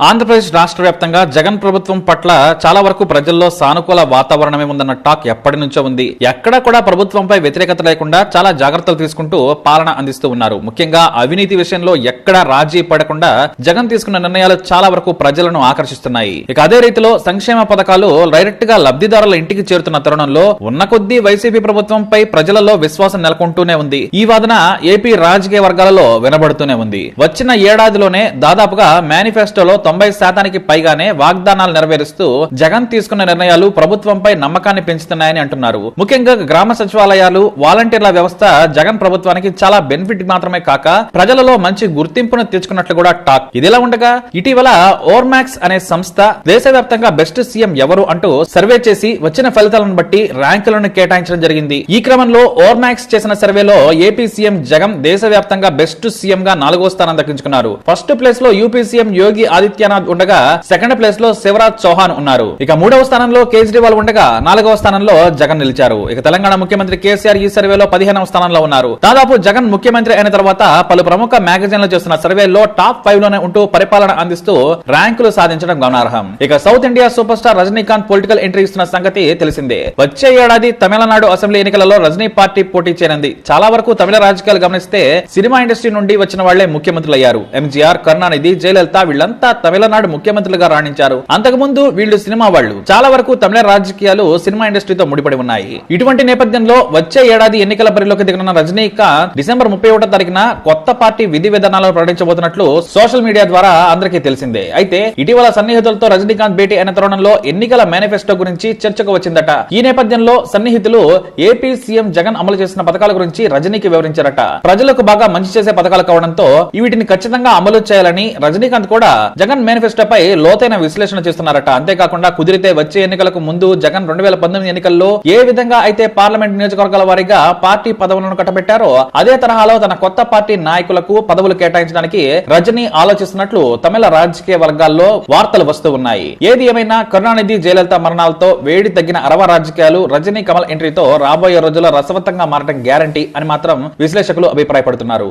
ఆంధ్రప్రదేశ్ రాష్ట్ర వ్యాప్తంగా జగన్ ప్రభుత్వం పట్ల చాలా వరకు ప్రజల్లో సానుకూల వాతావరణమే ఉందన్న టాక్ ఎప్పటి నుంచో ఉంది. ఎక్కడా కూడా ప్రభుత్వంపై వ్యతిరేకత లేకుండా చాలా జాగ్రత్తలు తీసుకుంటూ పాలన అందిస్తూ ఉన్నారు. ముఖ్యంగా అవినీతి విషయంలో ఎక్కడా రాజీ పడకుండా జగన్ తీసుకున్న నిర్ణయాలు చాలా వరకు ప్రజలను ఆకర్షిస్తున్నాయి. ఇక అదే రీతిలో సంక్షేమ పథకాలు డైరెక్ట్గా లబ్ధిదారుల ఇంటికి చేరుతున్న తరుణంలో ఉన్న కొద్దీ వైసీపీ ప్రభుత్వంపై ప్రజలలో విశ్వాసం నెలకొంటూనే ఉంది. ఈ వాదన ఏపీ రాజకీయ వర్గాలలో వినబడుతూనే ఉంది. వచ్చిన ఏడాదిలోనే దాదాపుగా మేనిఫెస్టోలో తొంభై శాతానికి పైగానే వాగ్దానాలు నెరవేరుస్తూ జగన్ తీసుకున్న నిర్ణయాలు ప్రభుత్వంపై నమ్మకాన్ని పెంచుతున్నాయని అంటున్నారు. ముఖ్యంగా గ్రామ సచివాలయాలు వాలంటీర్ల వ్యవస్థ జగన్ ప్రభుత్వానికి చాలా బెనిఫిట్ మాత్రమే కాక ప్రజలలో మంచి గుర్తింపును తెచ్చుకున్నట్లు కూడా టాక్. ఇదిలా ఉండగా ఇటీవల ఓర్మాక్స్ అనే సంస్థ దేశవ్యాప్తంగా బెస్ట్ సీఎం ఎవరు అంటూ సర్వే చేసి వచ్చిన ఫలితాలను బట్టి ర్యాంకులను కేటాయించడం జరిగింది. ఈ క్రమంలో ఓర్మాక్స్ చేసిన సర్వేలో ఏపీ సీఎం జగన్ దేశవ్యాప్తంగా బెస్ట్ సీఎం గా నాలుగో స్థానం దక్కించుకున్నారు. ఫస్ట్ ప్లేస్లో యూపీ సీఎం యోగి ఆదిత్యనాథ్ ఉండగా సెకండ్ ప్లేస్లో శివరాజ్ చౌహాన్ ఉన్నారు. ఇక మూడవ స్థానంలో కేజ్రీవాల్ ఉండగా నాలుగవ స్థానంలో జగన్ నిలిచారు. ఇక తెలంగాణ ముఖ్యమంత్రి కేసీఆర్ ఈ సర్వేలో పదిహేనవ స్థానంలో ఉన్నారు. దాదాపు జగన్ ముఖ్యమంత్రి అయిన తర్వాత పలు ప్రముఖ మ్యాగజైన్లు చేస్తున్న సర్వేలో టాప్ ఫైవ్లోనే ఉంటూ పరిపాలన అందిస్తూ ర్యాంకులు సాధించడం గమనార్హం. ఇక south India super star Rajinikanth political entry ఇస్తున్న సంగతి తెలిసిందే. వచ్చే ఏడాది తమిళనాడు అసెంబ్లీ ఎన్నికలలో రజనీ పార్టీ పోటీ చేరింది చాలా వరకు తమిళ రాజకీయాలు గమనిస్తే సినిమా ఇండస్ట్రీ నుండి వచ్చిన వాళ్ళే ముఖ్యమంత్రులు అయ్యారు ఎంజీఆర్ కరుణానిధి జయలలిత వీళ్ళంతా తమిళనాడు ముఖ్యమంత్రులుగా రాణించారు. అంతకుముందు వీళ్ళు సినిమా వాళ్ళు. చాలా వరకు తమిళ రాజకీయాలు సినిమా ఇండస్ట్రీతో ముడిపడి ఉన్నాయి. ఇటువంటి నేపథ్యంలో వచ్చే ఏడాది ఎన్నికల బరిలోకి దిగనున్న రజనీకాంత్ డిసెంబర్ ముప్పై ఒకటో తారీఖున కొత్త పార్టీ విధి విధానాలను ప్రకటించబోతున్నట్లు సోషల్ మీడియా ద్వారా అందరికీ తెలిసిందే. అయితే ఇటీవల సన్నిహితులతో రజనీకాంత్ భేటీ అయిన తరుణంలో ఎన్నికల మేనిఫెస్టో గురించి చర్చకు వచ్చిందట. ఈ నేపథ్యంలో సన్నిహితులు ఏపీ సీఎం జగన్ అమలు చేసిన పథకాల గురించి రజనీకి వివరించారట. ప్రజలకు బాగా మంచి చేసే పథకాలు కావడంతో వీటిని ఖచ్చితంగా అమలు చేయాలని రజనీకాంత్ కూడా జగన్ జగన్ మేనిఫెస్టోపై లోతైన విశ్లేషణ చేస్తున్నారట. అంతేకాకుండా కుదిరితే వచ్చే ఎన్నికలకు ముందు జగన్ రెండు వేల పంతొమ్మిది ఎన్నికల్లో ఏ విధంగా అయితే పార్లమెంట్ నియోజకవర్గాల వారీగా పార్టీ పదవులను కట్టబెట్టారో అదే తరహాలో తన కొత్త పార్టీ నాయకులకు పదవులు కేటాయించడానికి రజనీ ఆలోచిస్తున్నట్లు తమిళ రాజకీయ వర్గాల్లో వార్తలు వస్తూ ఉన్నాయి. ఏది ఏమైనా కరుణానిధి జయలలిత మరణాలతో వేడి తగ్గిన అరవ రాజకీయాలు రజనీ కమల్ ఎంట్రీతో రాబోయే రోజుల్లో రసవత్తంగా మారడం గ్యారంటీ అని మాత్రం విశ్లేషకులు అభిప్రాయపడుతున్నారు.